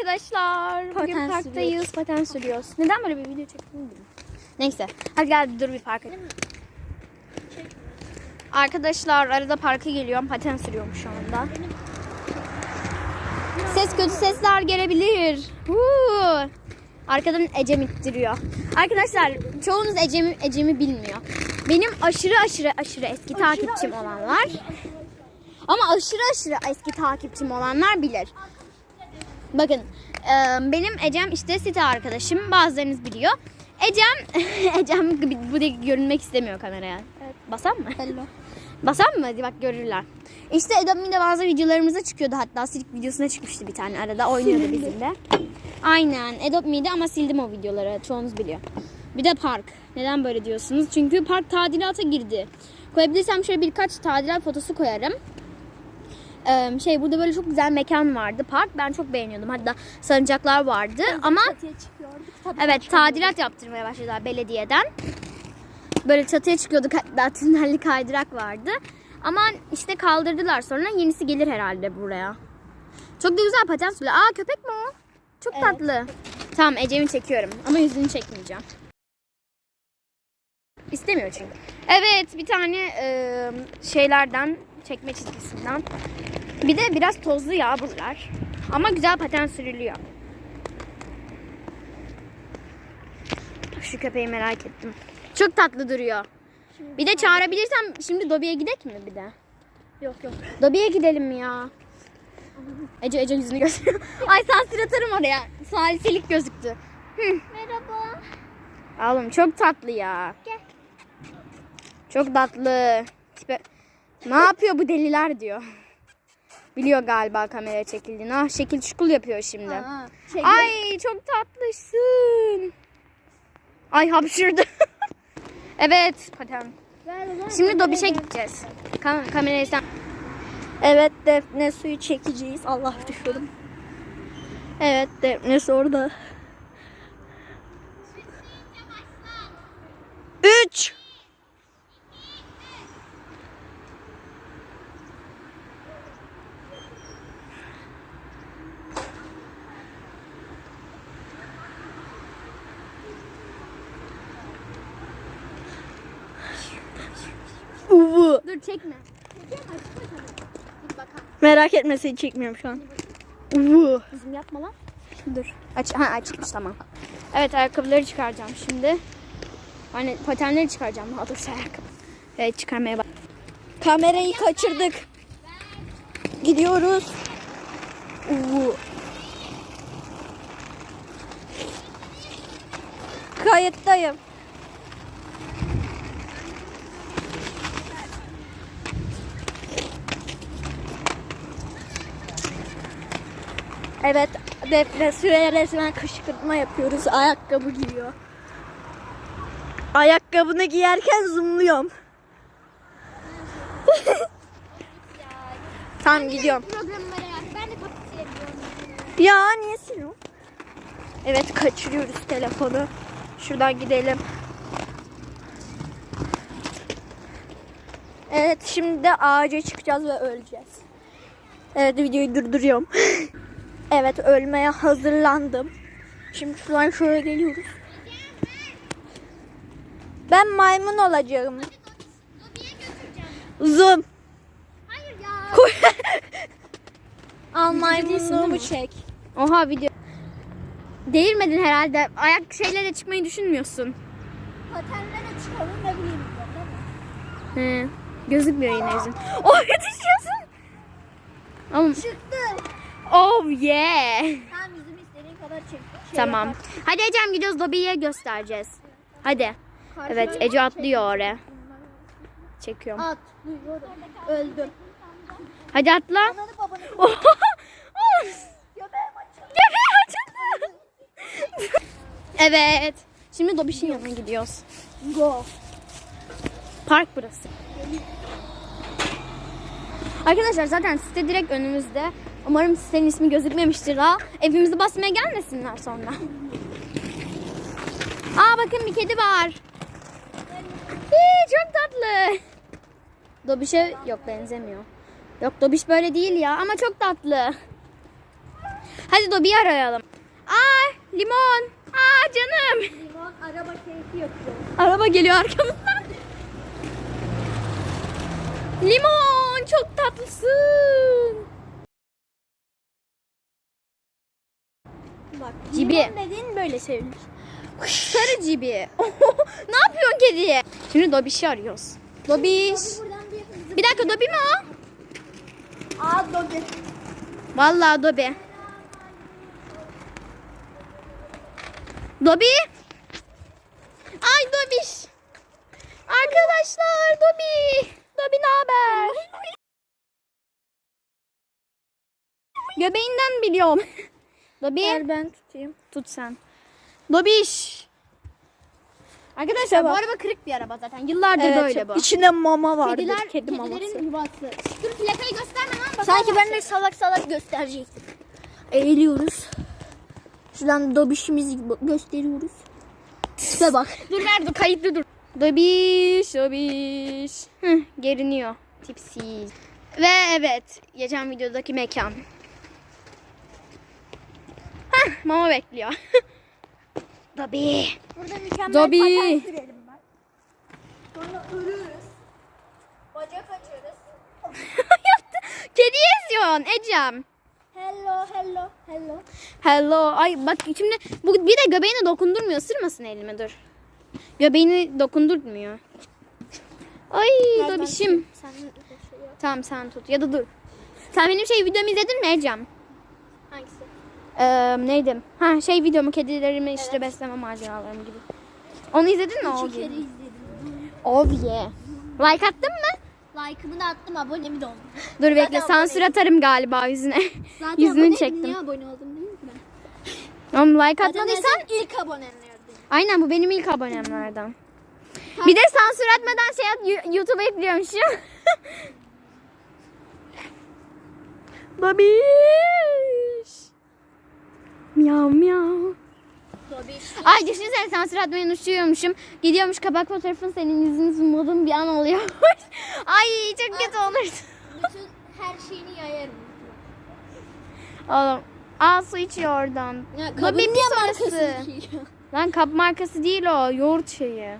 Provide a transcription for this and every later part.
arkadaşlar. Bugün Paten parktayız. Paten sürüyoruz. Neden böyle bir video çektim bilmiyorum. Neyse. Hadi gel dur bir parka. Arkadaşlar arada parka geliyorum. Paten sürüyorum şu anda. Ses kötü sesler gelebilir. Huu. Arkadan Ecem ittiriyor. Arkadaşlar çoğunuz Ecem'i Ecem'i bilmiyor. Benim aşırı aşırı aşırı eski takipçim olanlar ama aşırı aşırı eski takipçim olanlar bilir. Bakın benim Ecem işte site arkadaşım. Bazılarınız biliyor. Ecem, Ecem bu da görünmek istemiyor kameraya. Basam mı? Hello. Basam mı? Hadi bak görürler. İşte Edam'ın da bazı videolarımıza çıkıyordu. Hatta silik videosuna çıkmıştı bir tane arada. Oynuyordu bizimle. Aynen. Adopt Me'di ama sildim o videoları. Çoğunuz biliyor. Bir de park. Neden böyle diyorsunuz? Çünkü park tadilata girdi. Koyabilirsem şöyle birkaç tadilat fotosu koyarım. Şey burada böyle çok güzel mekan vardı park. Ben çok beğeniyordum. Hatta salıncaklar vardı ama çıkıyorduk. Tabii Evet tadilat yaptırmaya başladılar belediyeden. Böyle çatıya çıkıyorduk hatta tünelli kaydırak vardı. Ama işte kaldırdılar sonra yenisi gelir herhalde buraya. Çok da güzel paten sürüyor. Aa köpek mi o? Çok Evet. tatlı. Tamam Ecem'i çekiyorum ama yüzünü çekmeyeceğim. İstemiyor çünkü. Evet bir tane e, şeylerden çekme çizgisinden. Bir de biraz tozlu ya buralar. Ama güzel paten sürülüyor. Şu köpeği merak ettim. Çok tatlı duruyor. Bir de çağırabilirsem şimdi Dobby'ye gidek mi bir de? Yok yok. Dobby'ye gidelim ya. Ece Ece yüzünü gösteriyor. Ay sansür atarım oraya. Saliselik gözüktü. Merhaba. Oğlum çok tatlı ya. Gel. Çok tatlı. Ne yapıyor bu deliler diyor. Biliyor galiba kameraya çekildiğini. Ah şekil şukul yapıyor şimdi. Aa, Ay çok tatlısın. Ay hapşırdı. evet paten. Şimdi Dobiş'e gideceğiz. Kam kamerayı sen. Evet defne suyu çekeceğiz. Allah düşürdüm. Evet defne orada. Dur çekme. Merak etme seni çekmiyorum şu an. Bizim yapma lan. Dur. Aç, ha açıkmış tamam. Evet ayakkabıları çıkaracağım şimdi. Hani patenleri çıkaracağım. Daha doğrusu ayakkabı. Evet çıkarmaya bak. Kamerayı kaçırdık. Gidiyoruz. Uvu. Kayıttayım. Evet, Defne Süre'ye resmen kışkırtma yapıyoruz. Ayakkabı giyiyor. Ayakkabını giyerken zoomluyorum. Tamam gidiyorum. Ya niye siliyorsun? Evet kaçırıyoruz telefonu. Şuradan gidelim. Evet şimdi de ağaca çıkacağız ve öleceğiz. Evet videoyu durduruyorum. evet ölmeye hazırlandım. Şimdi şuradan şöyle geliyoruz. Ben maymun olacağım. Zoom. Hayır ya. Koy. Al maymunluğumu çek. Oha video. Değirmedin herhalde. Ayak şeylerle çıkmayı düşünmüyorsun. Patenle de çıkalım ne bileyim. He. Gözükmüyor yine yüzün. Oh yetişiyorsun. Oğlum. Çıktı. Oh yeah. Tamam yüzümü istediğin kadar çek. Şey Tamam. yapar. Hadi Ecem gidiyoruz Dobby'ye göstereceğiz. Hadi. Karşıma Evet Ece atlıyor oraya. Çekiyorum. Atlıyorum. Öldüm. Hadi atla. Ananı babanı göbeğim açıldı. Evet. Şimdi Dobby'nin yanına gidiyoruz. Go. Park burası. Arkadaşlar zaten site direkt önümüzde. Umarım sitenin ismi gözükmemiştir ha. Evimizi basmaya gelmesinler sonra. Aa bakın bir kedi var. Hii, çok tatlı. Dobiş'e yok benzemiyor. Yok Dobiş böyle değil ya ama çok tatlı. Hadi Dobi'yi arayalım. Aa limon. Aa canım. Limon araba keyfi yapıyor. Araba geliyor arkamızdan. Limon çok tatlısın. Cibi. limon dediğin böyle sevilir. Sarı cibi. ne yapıyorsun kediye? Şimdi Dobiş'i arıyoruz. Dobiş. Bir dakika Dobi mi o? Aa Dobi. Vallahi Dobi. Dobi. Ay Dobiş. Arkadaşlar Dobi. Dobi ne haber? Göbeğinden biliyorum. Dobi. Ver ben tutayım. Tut sen. Dobiş. Arkadaşlar bu araba kırık bir araba zaten. Yıllardır Evet, böyle bu. İçinde mama vardır. Kediler, kedi kedilerin maması. yuvası. Dur plakayı gösterme lan. Sanki ben de salak salak gösterecektim. Eğiliyoruz. Şuradan dobişimizi gö- gösteriyoruz. Tipe bak. Dur dur kayıtlı dur. Dobiş dobiş. Hıh, geriniyor. Tipsiz. Ve evet geçen videodaki mekan. Mama bekliyor. Dobi. Burada mükemmel Dobi. paten sürelim ben. Sonra ölürüz. Bacak açarız. Kedi eziyorsun Ecem. Hello hello hello. Hello. Ay bak şimdi bu bir de göbeğine dokundurmuyor. Isırmasın elime dur. Göbeğini dokundurmuyor. Ay ben dobişim. Sen şey. Tamam sen tut ya da dur. Sen benim şey videomu izledin mi Ecem? Hangisi? Ee, neydi? Ha şey videomu kedilerimi işte Evet. besleme maceralarım gibi. Onu izledin mi? İki kere izledim. Ovi. Like attın mı? Like'ımı da attım abonemi de oldum. Dur bekle sansür atarım galiba yüzüne. Zaten Yüzünü çektim. Niye abone oldum değil mi ben? Oğlum like Zaten atmadıysan ilk abonemlerdim. aynen bu benim ilk abonemlerden. Bir de sansür etmeden şey at, YouTube'a ekliyormuşum. Babiş. Miyav miyav. Ay düşünsene sansür atmayı unutuyormuşum. Gidiyormuş kapak fotoğrafın senin yüzünü zoomladığım bir an oluyormuş. Ay çok kötü olurdu. Bütün her şeyini yayarım. Oğlum al su içiyor oradan. Ya, kabın niye markası? Lan kap markası değil o. Yoğurt şeyi.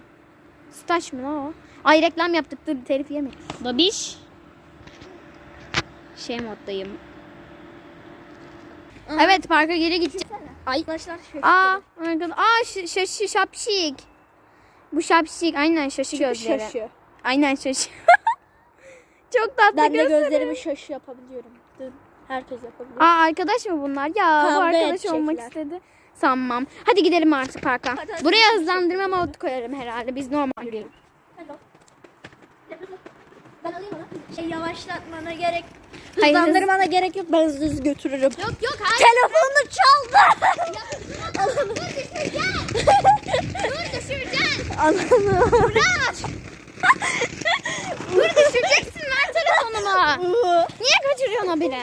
Sütaş mı lan o? Ay reklam yaptık dur telif yeme. Babiş. Şey moddayım. Evet parka geri gideceğiz. Ay. Arkadaşlar şey. Aa, arkadaş. Aa ş- şaşı şapşik. Bu şapşik aynen şaşı gözleri. Şaşı. Aynen şaşı. Çok tatlı Ben de gözleri. gözlerimi şaşı yapabiliyorum. Dur. Herkes yapabilir. Aa arkadaş mı bunlar? Ya bu Kavga arkadaş olmak edecekler. istedi. Sanmam. Hadi gidelim artık parka. Hadi. Buraya hızlandırma modu koyarım herhalde. Biz normal gidelim. Ben alayım onu. Şey yavaşlatmana gerek Hayır, hız- Hızlandırmana gerek yok. Ben hızlı götürürüm. Yok yok hayır. Telefonu çaldı. Dur düşüreceksin. Dur düşüreceksin. Anladım. Bırak. Dur düşüreceksin ver telefonumu. Niye kaçırıyorsun haberi?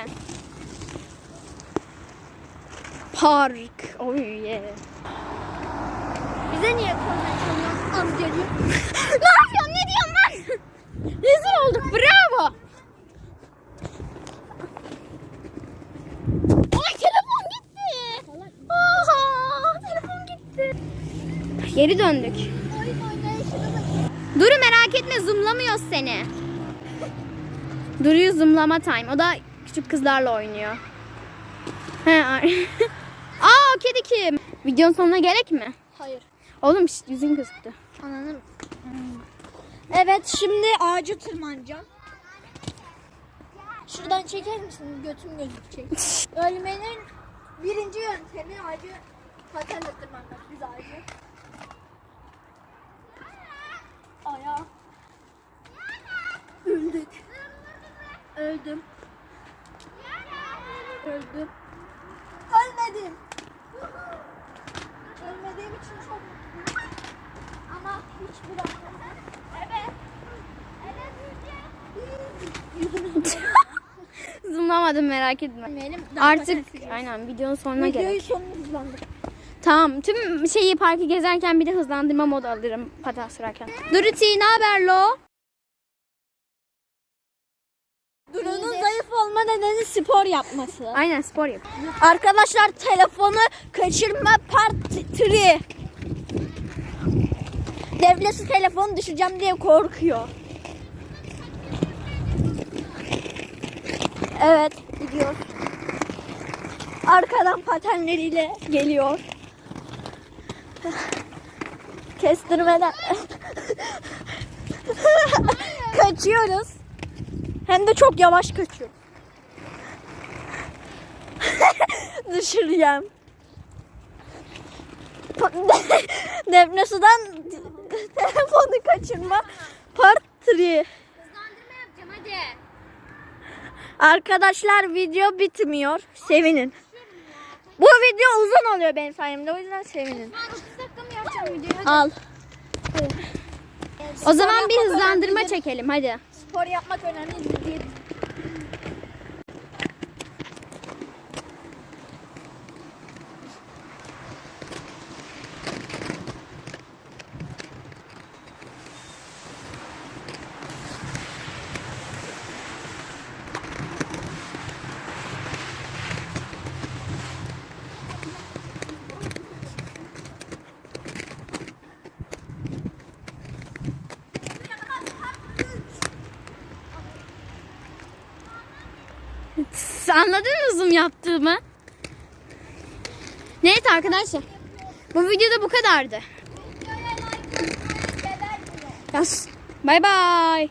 Park. Oh yeah. Bize niye konuşuyorsun? Az geliyor. ne yapıyorsun? Ne diyorsun lan? Rezil olduk. Bravo. Ay telefon gitti. Oha, telefon gitti. Geri döndük. Duru merak etme zoomlamıyor seni. Duru'yu zoomlama time. O da küçük kızlarla oynuyor. He, Aa o kedi kim? Videonun sonuna gerek mi? Hayır. Oğlum yüzün gözüktü. Ananın. Evet şimdi ağacı tırmanacağım. Şuradan çeker misin? Götüm gözükecek. Ölmenin birinci yöntemi ağacı patenle tırmanmak. Biz ağacı. Aya. Öldük. Öldüm. Öldüm. Ölmedim. Ölmediğim için çok mutluyum. Ama hiçbir an. Zoomlamadım merak etme. Artık aynen videonun sonuna Videoyu gerek. sonuna. Tamam tüm şeyi parkı gezerken bir de hızlandırma modu alırım paten sürerken. Duruti ne haber lo? Duru'nun zayıf olma nedeni spor yapması. Aynen spor yap. Arkadaşlar telefonu kaçırma part 3. Devlesi telefonu düşeceğim diye korkuyor. Evet gidiyor. Arkadan patenleriyle geliyor. Kestirmeden. Kaçıyoruz. Hem de çok yavaş kaçıyor. Düşüreceğim. Defne Sudan telefonu kaçırma part 3. Hızlandırma yapacağım hadi. Arkadaşlar video bitmiyor. Sevinin. Bu video uzun oluyor benim sayemde. O yüzden sevinin. Ben 30 dakika mı yapacağım videoyu? Al. O zaman bir hızlandırma çekelim hadi. Spor yapmak önemli. Anladınız mı yaptığımı? Neyse arkadaşlar. Bu videoda bu kadardı. Yas. Bay bay.